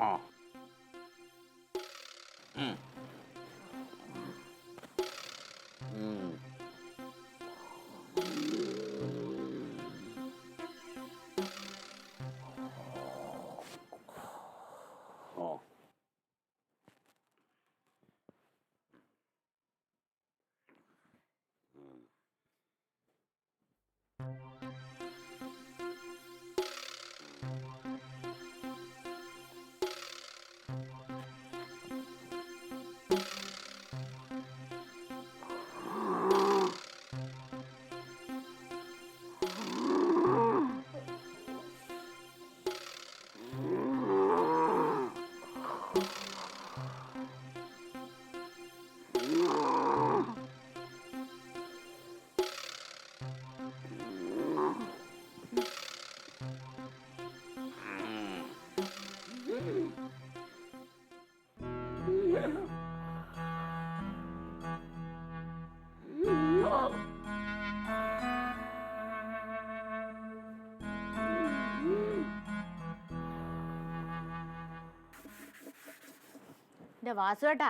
Oh. എന്റെ വാസുവേട്ടാ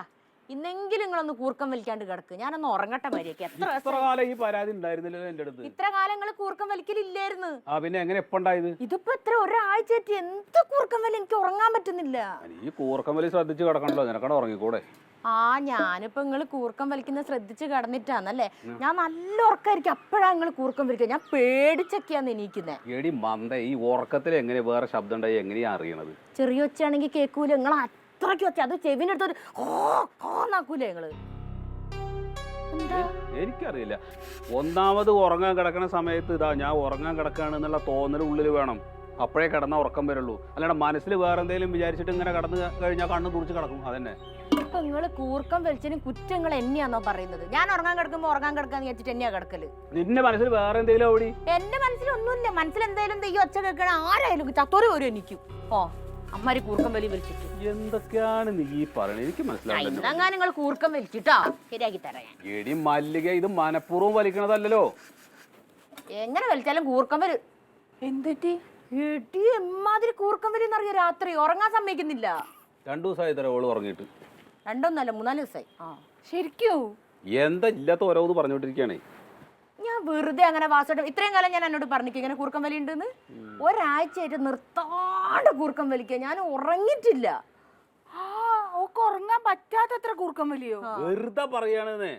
ഇന്നെങ്കിലും നിങ്ങളൊന്ന് കൂർക്കം വലിക്കാണ്ട് കിടക്ക്. ഞാനൊന്ന് ഉറങ്ങട്ടെ മര്യാദയ്ക്ക് എത്ര ഇത്ര ദിവസം- കാലം ഈ പരാതി ഉണ്ടായിരുന്നില്ലല്ലോ എന്റെ അടുത്ത്. ഇത്ര കാലങ്ങൾ കൂർക്കം വലിക്കലില്ലായിരുന്നു. ആ പിന്നെ എങ്ങനെ എപ്പോ ഉണ്ടായത്? ഇതിപ്പോ എത്ര ഒരാഴ്ചയായിട്ട് എന്ത് കൂർക്കം വലി എനിക്ക് ഉറങ്ങാൻ പറ്റുന്നില്ല. ഈ കൂർക്കം വലി ശ്രദ്ധിച്ച് കിടക്കണല്ലോ നിനക്കണ ഉറങ്ങിക്കൂടെ. ആ ഞാനിപ്പോ നിങ്ങൾ കൂർക്കം വലിക്കുന്ന ശ്രദ്ധിച്ച് കിടന്നിട്ടാന്നല്ലേ? ഞാൻ നല്ല ഉറക്കായിരിക്കും. അപ്പോഴാ നിങ്ങൾ കൂർക്കം വലിക്കുക ഞാൻ പേടിച്ചൊക്കെയാന്ന് എനിക്കുന്നേ എടി മന്ദ ഈ ഉറക്കത്തിൽ എങ്ങനെ വേറെ ശബ്ദം ഉണ്ടായി? എങ്ങനെയാ അറിയണത്? ചെറിയ ഒച്ചയാണെങ്കിൽ കേൾക്കൂല നിങ്ങൾ അത്രയ്ക്ക് ഒച്ച അത് ചെവിനെടുത്തൊരു ഹോ ഹോന്നാക്കൂലേ ഞങ്ങൾ എനിക്കറിയില്ല. ഒന്നാമത് ഉറങ്ങാൻ കിടക്കുന്ന സമയത്ത് ഇതാ ഞാൻ ഉറങ്ങാൻ കിടക്കാണ് എന്നുള്ള തോന്നൽ ഉള്ളിൽ വേണം. അപ്പോഴേ കിടന്ന ഉറക്കം വരുള്ളൂ. അല്ലാണ്ട് മനസ്സിൽ വേറെ എന്തെങ്കിലും വിചാരിച്ചിട്ട് ഇങ്ങനെ കടന്നു കഴിഞ്ഞാൽ കണ്ണ് തുറച്ച് കിടക്കും. അതന്നെ. ഇപ്പൊ നിങ്ങൾ കൂർക്കം വലിച്ചതിനും കുറ്റങ്ങൾ എന്നെയാണോ പറയുന്നത്? ഞാൻ ഉറങ്ങാൻ കിടക്കുമ്പോ ഉറങ്ങാൻ കിടക്കാന്ന് വെച്ചിട്ട് എന്നെയാ കിടക്കൽ? നിന്റെ മനസ്സിൽ വേറെ എന്തെങ്കിലും ഓടി എന്റെ മനസ്സിലൊന്നുമില്ല. മനസ്സിൽ എന്തെങ്കിലും ഈ ഒച്ച കേൾക്കണ ആരായാലും ചത്തോര് വരും എനിക്കും. ഓ. അമ്മാരി കൂർക്കം വലി വലിച്ചിട്ട് എന്തൊക്കെയാണ് നീ ഈ പറയണത്? എനിക്ക് മനസ്സിലാവുന്നില്ല. എന്താ നിങ്ങൾ കൂർക്കം വലിച്ചിട്ടോ. ശരിയാക്കി തരാം ഞാൻ. എടി മല്ലിക ഇത് മനഃപൂർവം വലിക്കണതല്ലല്ലോ. എങ്ങനെ വലിച്ചാലും കൂർക്കം വരും എന്തെറ്റി എടി എമ്മാതിരി കൂർക്കം വരും എന്നറിയ രാത്രി? ഉറങ്ങാൻ സമ്മതിക്കുന്നില്ല. രണ്ടു ദിവസമായി തരാം ഓൾ ഉറങ്ങിട്ട് രണ്ടൊന്നല്ല മൂന്നാൽ ദിവസമായി ആ. ശരിക്കോ? എന്താ ഇല്ലാത്ത ഓരോന്ന് പറഞ്ഞുകൊണ്ടിരിക്കുകയാണേ? ഞാൻ വെറുതെ അങ്ങനെ വാസോട്ട് ഇത്രയും കാലം ഞാൻ എന്നോട് പറഞ്ഞിരിക്കും ഇങ്ങനെ കൂർക്കം വലി ഉണ്ടെന്ന്. ഒരാഴ്ചയായിട്ട് നിർത്താണ്ട് കൂർക്കം വലിക്കുക. ഞാൻ ഉറങ്ങിട്ടില്ല ആ ഓക്ക് ഉറങ്ങാൻ പറ്റാത്തത്ര കൂർക്കം വലിയോ? വെറുതെ പറയാണെന്ന്.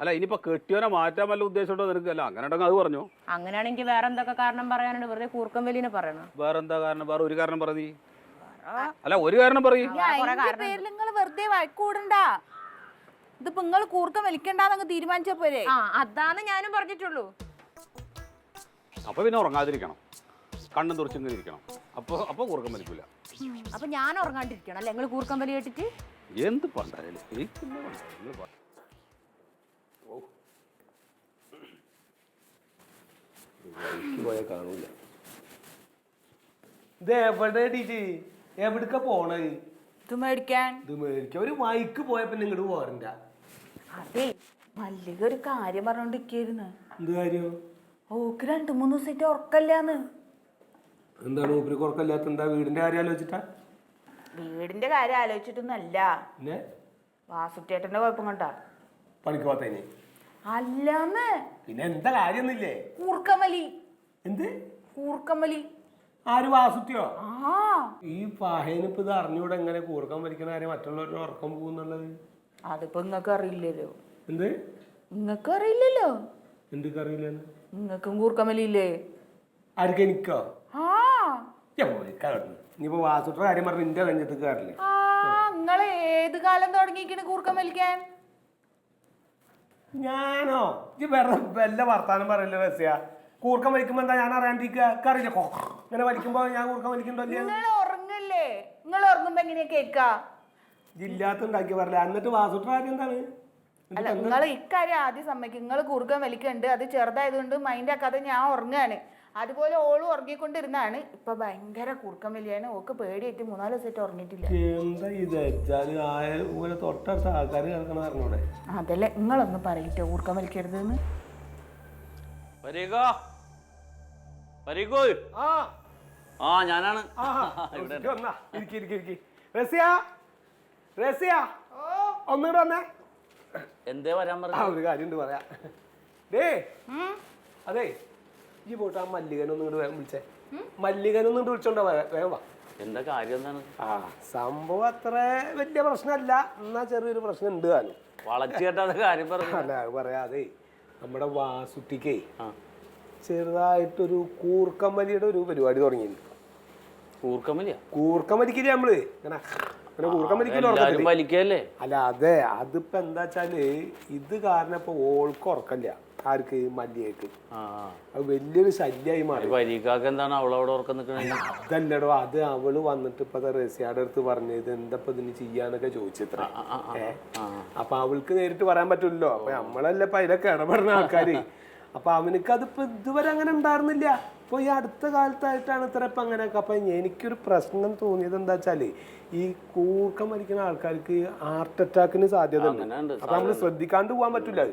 അല്ല ഇനിയിപ്പോ കെട്ടിയോനെ മാറ്റാൻ വല്ല ഉദ്ദേശമുണ്ടോ നിനക്ക്? അല്ല അങ്ങനെ ഉണ്ടെങ്കിൽ അത് പറഞ്ഞു. അങ്ങനെയാണെങ്കിൽ വേറെ എന്തൊക്കെ കാരണം പറയാനുണ്ട്? വെറുതെ കൂർക്കം വലിനെ പറയണം? വേറെ എന്താ കാരണം? വേറെ ഒരു കാരണം പറഞ്ഞീ അല്ല ഒരു കാരണം പറയും. അതിന്റെ പേരിൽ നിങ്ങൾ വെറുതെ വഴക്കൂടണ്ട. ഇതിപ്പോ നിങ്ങൾ കൂർക്കം വലിക്കണ്ടെന്നങ്ങ് തീരുമാനിച്ച പോരെ. ആ അതാണ് ഞാനും പറഞ്ഞിട്ടുള്ളൂ. അപ്പൊ പിന്നെ ഉറങ്ങാതിരിക്കണം. കണ്ണും തുറച്ചിങ്ങനെ ഇരിക്കണം. അപ്പൊ അപ്പൊ കൂർക്കം വലിക്കൂല. അപ്പൊ ഞാൻ ഉറങ്ങാണ്ടിരിക്കണം അല്ലെ? നിങ്ങൾ കൂർക്കം വലി കേട്ടിട്ട് എന്ത് പണ്ടായാലും എനിക്കെന്താ പണ്ടാ? നിങ്ങൾ പറ. ഓ. വഴിക്ക് പോയാൽ കാണൂല. ഇത് എവിടെ ടീച്ചി? എവിടക്ക പോണേ? ഇത് മേടിക്കാൻ ഇത് മേടിക്ക ഒരു മൈക്ക് പോയപ്പോ ഇങ്ങോട്ട് പോരണ്ട. അതെ മല്ലിക ഒരു കാര്യം പറഞ്ഞോണ്ടിരിക്കായിരുന്നു. എന്ത് കാര്യം? ഓക്ക് രണ്ടു മൂന്ന് ദിവസമായിട്ട് ഉറക്കല്ലാന്ന് എന്താണ് മൂപ്പര് കുറക്കല്ലാത്ത എന്താ വീടിന്റെ കാര്യം ആലോചിച്ചിട്ടാ? വീടിന്റെ കാര്യം ആലോചിച്ചിട്ടൊന്നല്ല പിന്നെ? വാസുട്ടേട്ടന്റെ കുഴപ്പം കണ്ടാ. പണിക്ക് പോത്തേനെ അല്ലാന്ന്. പിന്നെ എന്താ കാര്യമൊന്നുമില്ലേ കൂർക്കമലി. എന്ത്? കൂർക്കമലി. ആര് വാസുത്തിയോ ആ. ഈ പാഹേനിപ്പോ ഇത് അറിഞ്ഞൂടെ എങ്ങനെ കൂർക്കം വലിക്കണ കാര്യം മറ്റുള്ളവരുടെ ഉറക്കം പോകുന്നുള്ളത്? അതിപ്പോ നിങ്ങക്ക് അറിയില്ലല്ലോ. എന്ത്? നിങ്ങക്ക് അറിയില്ലല്ലോ. എന്തൊക്കെ അറിയില്ല നിങ്ങക്കും കൂർക്കമലി ഇല്ലേ ആർക്ക് എനിക്കോ ആ ഞാൻ പോയിക്കാ കിടന്നു ഇനിയിപ്പോ വാസുട്ട കാര്യം പറഞ്ഞ നിന്റെ നെഞ്ചത്ത് കയറില്ല ആ നിങ്ങൾ ഏത് കാലം തുടങ്ങിയിരിക്കണ് കൂർക്കം വലിക്കാൻ? ഞാനോ? വല്ല വർത്താനം പറയല്ലോ റസ്യ കൂർക്കം വലിക്കുമ്പോ എന്താ ഞാൻ അറിയാണ്ടിരിക്കുക ഇങ്ങനെ വലിക്കുമ്പോ ഞാൻ കൂർക്കം വലിക്കുന്നുണ്ടോ നിങ്ങൾ ഉറങ്ങല്ലേ? നിങ്ങൾ ഉറങ്ങുമ്പോ എങ്ങനെയാ കേക്കാ? ജില്ലാത്ത ഉണ്ടാക്കി പറയില്ല എന്നിട്ട് വാസുട്ട കാര്യം എന്താണ്? അല്ല നിങ്ങൾ ഇക്കാര്യം ആദ്യം സമ്മതിക്കും. നിങ്ങൾ കൂർക്കം വലിക്കുന്നുണ്ട് അത് ചെറുതായതുകൊണ്ട് മൈൻഡ് ആക്കാതെ ഞാൻ ഉറങ്ങാണ്. അതുപോലെ ഓളും ഉറങ്ങിക്കൊണ്ടിരുന്നാണ് ഇപ്പൊ ഭയങ്കര കുറുക്കം വലിയാണ്. ഓക്ക് പേടിയായിട്ട് മൂന്നാൽ ദിവസമായിട്ട് ഉറങ്ങിയിട്ടില്ല. എന്താ ഇത്? വെച്ചാൽ ആയ പോലെ തൊട്ടടുത്ത ആൾക്കാർ കിടക്കണ പറഞ്ഞൂടെ അതല്ലേ. നിങ്ങളൊന്ന് പറയിട്ടോ കുറുക്കം വലിക്കരുതെന്ന്. ആ. ഞാനാണ്. ഒന്നുകൂടെ വന്നേ. എന്തേ വരാൻ പറഞ്ഞു? ഒരു കാര്യം പറയാ. ഡേ അതെ. ഈ പോയിട്ട് ആ മല്ലികനൊന്നും ഇങ്ങോട്ട് വേഗം വിളിച്ചേ. മല്ലികനൊന്നും ഇങ്ങോട്ട് വിളിച്ചോണ്ടോ വേഗം വാ. എന്താ കാര്യം എന്താണ്? ആ സംഭവം അത്ര വലിയ പ്രശ്നമല്ല. എന്നാ ചെറിയൊരു പ്രശ്നം ഉണ്ട് താനും. വളച്ചു കേട്ടാതെ കാര്യം പറഞ്ഞു അല്ല അത് പറയാതെ നമ്മുടെ വാസുട്ടിക്കേ ആ. ചെറുതായിട്ടൊരു കൂർക്കമ്മലിയുടെ ഒരു പരിപാടി തുടങ്ങിയിട്ടുണ്ട്. കൂർക്കമ്മലിയാ കൂർക്കമ്മലിക്കില്ലേ നമ്മൾ? ഇങ്ങനെ ഇങ്ങനെ കൂർക്കം വലിക്കല്ലോ വലിക്കല്ലേ? അല്ല അതെ അതിപ്പോ എന്താ വെച്ചാൽ ഇത് കാരണം ഇപ്പൊ ഓൾക്ക് ഉറക്കല്ല ആർക്ക്? മല്ലിയേക്ക്. അത് വലിയൊരു ശല്യമായി മാറി. പരീക്കാക്ക് എന്താണ് അവളവിടെ ഉറക്കം അതല്ലടോ അത് അവൾ വന്നിട്ട് ഇപ്പൊ റസിയാടെ അടുത്ത് പറഞ്ഞത് എന്താ ഇപ്പൊ ഇതിന് ചെയ്യാന്നൊക്കെ ചോദിച്ചത്ര. അപ്പൊ അവൾക്ക് നേരിട്ട് പറയാൻ പറ്റില്ലല്ലോ. അപ്പൊ നമ്മളല്ലേ ഇപ്പൊ അതിലൊക്കെ ഇടപെടുന്ന ആൾക്കാര്. അപ്പൊ അവനക്ക് അതിപ്പോ ഇതുവരെ അങ്ങനെ ഉണ്ടായിരുന്നില്ല. ഇപ്പൊ ഈ അടുത്ത കാലത്തായിട്ടാണ് ഇത്ര ഇപ്പം അങ്ങനെയൊക്കെ. അപ്പം എനിക്കൊരു പ്രശ്നം തോന്നിയത് എന്താ വെച്ചാൽ ഈ കൂർക്കം വലിക്കുന്ന ആൾക്കാർക്ക് ഹാർട്ട് അറ്റാക്കിന് സാധ്യത ഉണ്ട്. അപ്പൊ നമ്മൾ ശ്രദ്ധിക്കാണ്ട് പോകാൻ പറ്റില്ല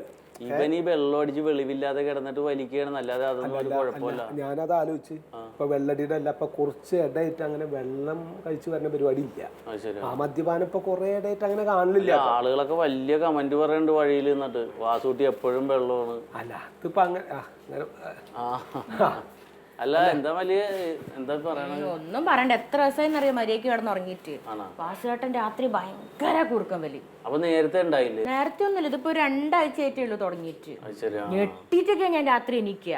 ഇവൻ ഈ വെള്ളം അടിച്ച് വെളിവില്ലാതെ കിടന്നിട്ട് വലിക്കുകയാണ്. അല്ലാതെ അതൊന്നും ഒരു കുഴപ്പമില്ല. ഞാനത് ആലോചിച്ച്. ഇപ്പൊ വെള്ളടിയുടെ അല്ല ഇപ്പൊ കുറച്ച് ഇടയിട്ട് അങ്ങനെ വെള്ളം കഴിച്ചു വരുന്ന പരിപാടി ഇല്ല. ആ മദ്യപാനം ഇപ്പൊ കുറെ ഇടയിട്ട് അങ്ങനെ കാണുന്നില്ല ആളുകളൊക്കെ വലിയ കമന്റ് പറയുന്നുണ്ട് വഴിയിൽ നിന്നിട്ട്. വാസൂട്ടി എപ്പോഴും വെള്ളമാണ്. അല്ല അതിപ്പോ അങ്ങനെ അല്ല എന്താ വലിയ എന്താ ഒന്നും പറയണ്ട. എത്ര ദിവസമായി അറിയാം മര്യാദയ്ക്ക് കിടന്ന് ഉറങ്ങിയിട്ട്. വാസുകേട്ടൻ രാത്രി ഭയങ്കര കുറുക്കം വലി. അപ്പൊ നേരത്തെ ഉണ്ടായില്ലേ? നേരത്തെ ഒന്നുമില്ല. ഇതിപ്പോ രണ്ടാഴ്ച ആയിട്ടേ ഉള്ളൂ തുടങ്ങിയിട്ട്. ഞെട്ടിട്ടൊക്കെ ഞാൻ രാത്രി എനിക്ക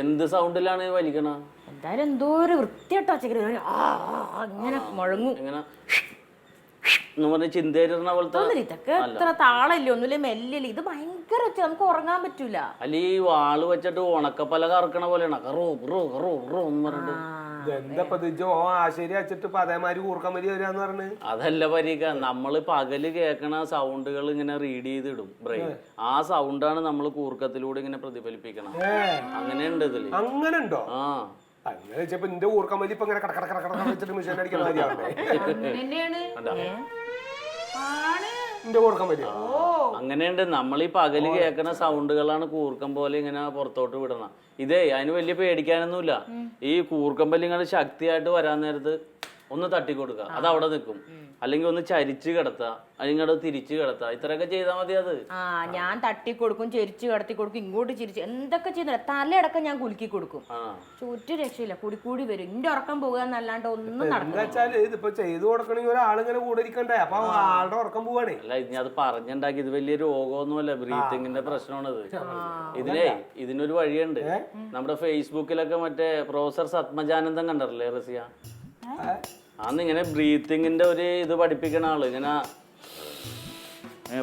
എന്ത് സൗണ്ടിലാണ് വലിക്കണ? എന്തായാലും എന്തോ ഒരു വൃത്തിയായിട്ടോ ചക്കര അങ്ങനെ മുഴങ്ങും. ഇങ്ങനെ ഇതൊക്കെ എത്ര താളല്ലേ ഒന്നുമില്ല മെല്ലല്ലേ. ഇത് ഭയങ്കര ഒച്ച നമുക്ക് ഉറങ്ങാൻ പറ്റൂല. അല്ല ഈ വാൾ വെച്ചിട്ട് ഉണക്കപ്പല കറക്കണ പോലെയാണ്. കറോ എന്ന് പറഞ്ഞിട്ട്. ആശേരി വെച്ചിട്ട് ഇപ്പൊ അതേമാതിരി കൂർക്കം വലി വരാന്ന് പറഞ്ഞു? അതല്ല പരീക്ക നമ്മൾ പകൽ കേൾക്കണ സൗണ്ടുകൾ ഇങ്ങനെ റീഡ് ചെയ്തിടും ബ്രെയിൻ ആ സൗണ്ടാണ് നമ്മൾ കൂർക്കത്തിലൂടെ ഇങ്ങനെ പ്രതിഫലിപ്പിക്കണം. അങ്ങനെയുണ്ട് ഇതിൽ. അങ്ങനെ ഉണ്ടോ ആ അങ്ങനെ വെച്ചപ്പോ എന്റെ കൂർക്കം വലി ഇപ്പൊ ഇങ്ങനെ കട കട കട കട വെച്ചിട്ട് മിഷൻ എന്റെ കൂർക്കം വലി അങ്ങനെയുണ്ട്. നമ്മൾ ഈ പകൽ കേൾക്കുന്ന സൗണ്ടുകളാണ് കൂർക്കം പോലെ ഇങ്ങനെ പുറത്തോട്ട് വിടണം. ഇതേ അതിന് വലിയ പേടിക്കാനൊന്നുമില്ല. ഈ കൂർക്കം പല്ലി ഇങ്ങനെ ശക്തിയായിട്ട് വരാൻ നേരത്ത് ഒന്ന് തട്ടിക്കൊടുക്കുക അത് അവിടെ നിൽക്കും അല്ലെങ്കിൽ ഒന്ന് ചരിച്ച് കിടത്തുക അല്ലെങ്കിൽ അത് തിരിച്ചു കിടത്തുക ഇത്രയൊക്കെ ചെയ്താൽ മതി അത്. ആ ഞാൻ തട്ടി കൊടുക്കും ചെരിച്ച് കടത്തി കൊടുക്കും ഇങ്ങോട്ട് ചിരിച്ച് എന്തൊക്കെ ചെയ്യുന്നില്ല. തലയടക്കം ഞാൻ കുലുക്കി കൊടുക്കും. ചുറ്റു രക്ഷയില്ല. കൂടി കൂടി വരും. ഇന്റെ ഉറക്കം പോകുക എന്നല്ലാണ്ട് ഒന്നും എന്താ നടക്കില്ല. വെച്ചാൽ ഇതിപ്പോ ചെയ്തു കൊടുക്കണമെങ്കിൽ ഒരാളിങ്ങനെ കൂടെ ഇരിക്കണ്ടേ അപ്പൊ ആളുടെ ഉറക്കം പോവാണേ. അല്ല ഇനി അത് പറഞ്ഞുണ്ടാക്കി ഇത് വലിയ രോഗമൊന്നുമല്ല. ബ്രീത്തിങ്ങിന്റെ പ്രശ്നമാണിത്. ഇതിലേ ഇതിനൊരു വഴിയുണ്ട്. നമ്മുടെ ഫേസ്ബുക്കിലൊക്കെ മറ്റേ പ്രൊഫസർ സത്മജാനന്ദം കണ്ടറില്ലേ റസിയ? അന്ന് ഇങ്ങനെ ബ്രീത്തിങ്ങിന്റെ ഒരു ഇത് പഠിപ്പിക്കണ ആൾ. ഇങ്ങനെ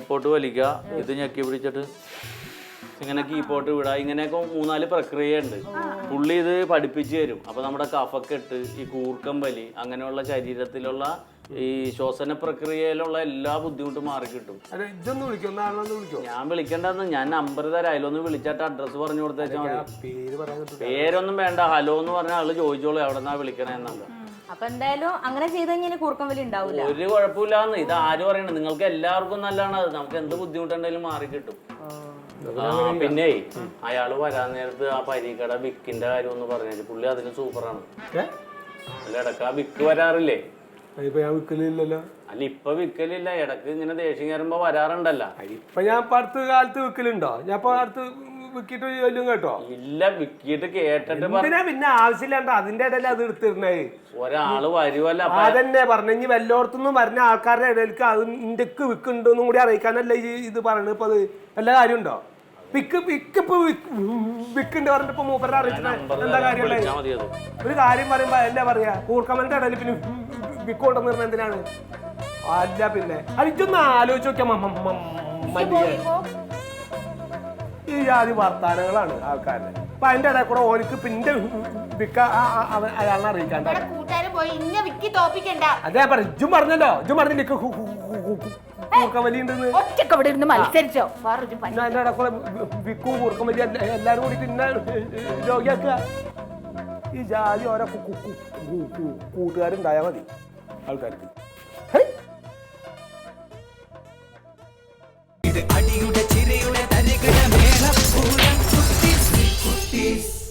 പോട്ട് വലിക്കുക ഇത് ഞെക്കി പിടിച്ചിട്ട് ഇങ്ങനെ കീപ്പോട്ട് വിടുക ഇങ്ങനെയൊക്കെ മൂന്നാൽ പ്രക്രിയ ഉണ്ട് പുള്ളി ഇത് പഠിപ്പിച്ചു തരും. അപ്പൊ നമ്മുടെ കഫക്കെട്ട് ഈ കൂർക്കം വലി അങ്ങനെയുള്ള ശരീരത്തിലുള്ള ഈ ശ്വസന പ്രക്രിയയിലുള്ള എല്ലാ ബുദ്ധിമുട്ടും മാറി കിട്ടും. അല്ല ഇതൊന്ന് വിളിക്കോ ഞാൻ വിളിക്കണ്ടെന്ന് ഞാൻ നമ്പർ തരാം. അതിലൊന്ന് വിളിച്ചിട്ട് അഡ്രസ്സ് പറഞ്ഞു കൊടുത്തേച്ചാൽ മതി. പേരൊന്നും വേണ്ട. ഹലോ എന്ന് പറഞ്ഞ ആൾ ചോദിച്ചോളൂ എവിടെന്നാ വിളിക്കണേന്നല്ല അപ്പൊ എന്തായാലും അങ്ങനെ ചെയ്ത് കഴിഞ്ഞാൽ കൂർക്കം വലി ഉണ്ടാവില്ല ഒരു കുഴപ്പമില്ലാന്ന്. ഇത് ആര് പറയണത് നിങ്ങൾക്ക് എല്ലാവർക്കും നല്ലതാണ്. അത് നമുക്ക് എന്ത് ബുദ്ധിമുട്ടുണ്ടെങ്കിലും മാറി കിട്ടും. ആ പിന്നെ അയാൾ വരാൻ നേരത്ത് ആ പരീക്കട വിക്കിന്റെ കാര്യം ഒന്ന് പറഞ്ഞു പുള്ളി അതിന് സൂപ്പറാണ്. ഏ? അല്ല ഇടയ്ക്ക് ആ വിക്ക് വരാറില്ലേ? അതിപ്പോ ഞാൻ വിൽക്കലില്ലല്ലോ അല്ല ഇപ്പൊ വിക്കലില്ല. ഇടയ്ക്ക് ഇങ്ങനെ ദേഷ്യം കയറുമ്പോ വരാറുണ്ടല്ല. ഇപ്പൊ ഞാൻ ഇപ്പൊ അടുത്ത കാലത്ത് വിൽക്കലുണ്ടോ ഞാൻ ഇപ്പൊ അടുത്ത് വിൽക്കിട്ട് ചൊല്ലും കേട്ടോ? ഇല്ല വിക്കിട്ട് കേട്ടിട്ട് പറ- എന്തിനാ പിന്നെ ആവശ്യമില്ലാണ്ട് അതിന്റെ ഇടയിൽ അത് എടുത്തിരുന്നേ? ഒരാൾ വരുവല്ല അപ്പൊ അതന്നെ പറഞ്ഞു ഇനി വല്ലോടത്തുനിന്നും വരുന്ന ആൾക്കാരുടെ ഇടയിലേക്ക് അത് ഇന്ത്യയ്ക്ക് വിൽക്കുന്നുണ്ടെന്നും കൂടി അറിയിക്കാനല്ല ഈ ഇത് പറയുന്നത് ഇപ്പൊ അത് വല്ല കാര്യമുണ്ടോ? വിക്ക് വിക്ക് ഇപ്പൊ വിക്കുണ്ട് പറഞ്ഞിട്ട് ഇപ്പൊ മൂപ്പരെ അറിയിച്ചിട്ട് എന്താ കാര്യമുള്ളത് വിളിച്ചാ മതി അത് ഒരു കാര്യം പറയുമ്പോ അല്ലേ പറയാ? കൂർക്കമ്മന്റെ ഇടയിൽ പിന്നെ വിക്ക് പറഞ്ഞ എന്തിനാണ്? അല്ല പിന്നെ അത് ഇതൊന്ന് ആലോചിച്ച് നോക്കിയാ മ- മ- മ- മല്ലികേ. ഈ ജാതി വർത്താനങ്ങളാണ് ആൾക്കാരുടെ അപ്പൊ അതിന്റെ ഇടയിൽ കൂടെ ഓനിക്ക് പിന്നെ വിക്ക അയാളെ അറിയിക്കാണ്ട. അതെ പറ ഇജ്ജും പറഞ്ഞല്ലോ ഇജ്ജും പറഞ്ഞില്ല കൂർക്കമലി ഉണ്ടെന്ന് ഒറ്റയ്ക്ക് ഇവിടെ ഇരുന്ന് മത്സരിച്ചോ? എല്ലാരും കൂടി പിന്നെ രോഗിയാക്കുക ഈ ജാതി ഓരോ കൂട്ടുകാരുണ്ടായാൽ മതി ആൾക്കാർക്ക്. peace.